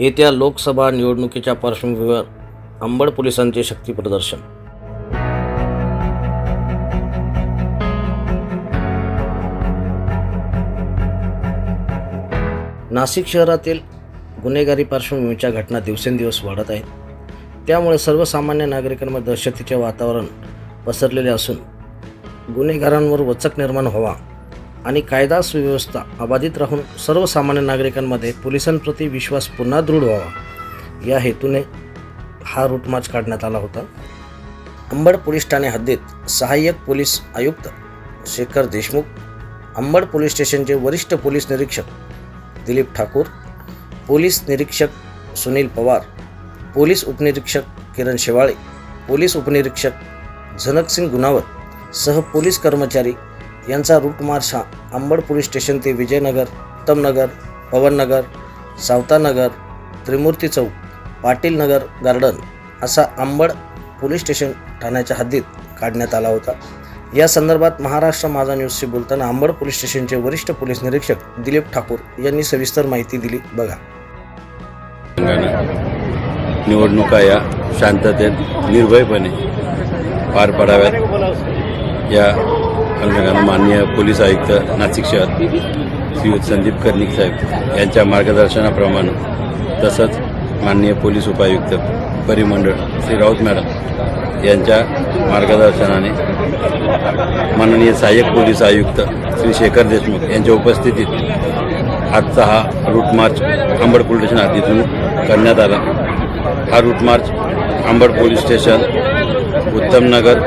येत्या लोकसभा निवडणुकीच्या पार्श्वभूमीवर अंबड पोलिसांचे शक्ती प्रदर्शन. नाशिक शहरातील गुन्हेगारी पार्श्वभूमीच्या घटना दिवसेंदिवस वाढत आहेत. त्यामुळे सर्वसामान्य नागरिकांमध्ये दहशतीचे वातावरण पसरलेले असून गुन्हेगारांवर वचक निर्माण व्हावा आणि कायदा सुव्यवस्था अबाधित राहून सर्वसामान्य नागरिकांमध्ये पोलिसांप्रती विश्वास पुन्हा दृढ व्हावा. या हेतूने हा रूट मार्च काढण्यात आला होता. अंबड पोलीस ठाणे हद्दीत सहाय्यक पोलीस आयुक्त शेखर देशमुख अंबड पोलीस स्टेशनचे वरिष्ठ पोलीस निरीक्षक दिलीप ठाकूर पोलीस निरीक्षक सुनील पवार पोलीस उपनिरीक्षक किरण शेवाळे पोलीस उपनिरीक्षक झनकसिंग गुणावत सह पोलीस कर्मचारी यांचा रूट मार्च हा आंबड पोलीस स्टेशन ते विजयनगर उत्तमनगर पवननगर सावतानगर त्रिमूर्ती चौक पाटील नगर गार्डन असा आंबड पोलीस स्टेशन ठाण्याच्या हद्दीत काढण्यात आला होता. या संदर्भात महाराष्ट्र माझा न्यूजशी बोलताना आंबड पोलीस स्टेशनचे वरिष्ठ पोलीस निरीक्षक दिलीप ठाकूर यांनी सविस्तर माहिती दिली. बघा. निवडणुका या शांततेत निर्भयपणे पार पाडाव्यात. या अनुषंगानं माननीय पोलीस आयुक्त नाशिक शहर श्री संदीप कर्णिक साहेब यांच्या मार्गदर्शनाप्रमाणे तसंच माननीय पोलीस उपायुक्त परिमंडळ श्री राऊत मॅडम यांच्या मार्गदर्शनाने माननीय सहाय्यक पोलीस आयुक्त श्री शेखर देशमुख यांच्या उपस्थितीत आजचा हा route march Ambad police station तिथून करण्यात आला. हा route march Ambad police station Uttamnagar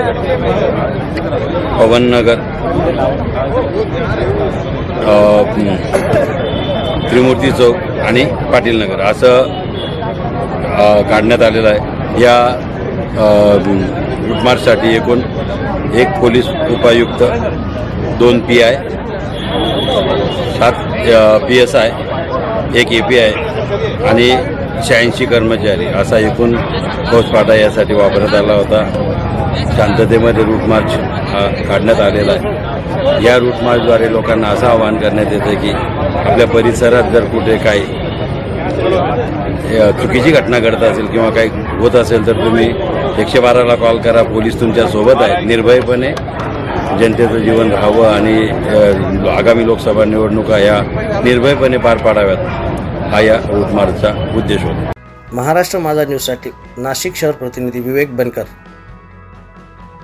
Pawannagar Trimurti Chowk आणि पाटील नगर असं काढण्यात आलेलं आहे. या लुटमारसाठी एकूण एक पोलीस उपायुक्त दोन पी आय सात पी एस आय एक ए पी आय आणि शहाऐंशी कर्मचारी असा एकूण फौजपाटा यासाठी वापरण्यात आला होता. शांततेमध्ये रूट मार्च हा काढण्यात आलेला आहे. या रूट मार्चद्वारे लोकांना असं आवाहन करण्यात येतं की आपल्या परिसरात जर कुठे काही चुकीची घटना घडत असेल किंवा काही होत असेल तर तुम्ही एकशे बाराला कॉल करा. पोलीस तुमच्यासोबत आहेत. निर्भयपणे जनतेचं जीवन राहावं आणि आगामी लोकसभा निवडणुका या निर्भयपणे पार पाडाव्यात. हा या रूटमार्गचा उद्देश होता. महाराष्ट्र माझा न्यूजसाठी नाशिक शहर प्रतिनिधी विवेक बनकर.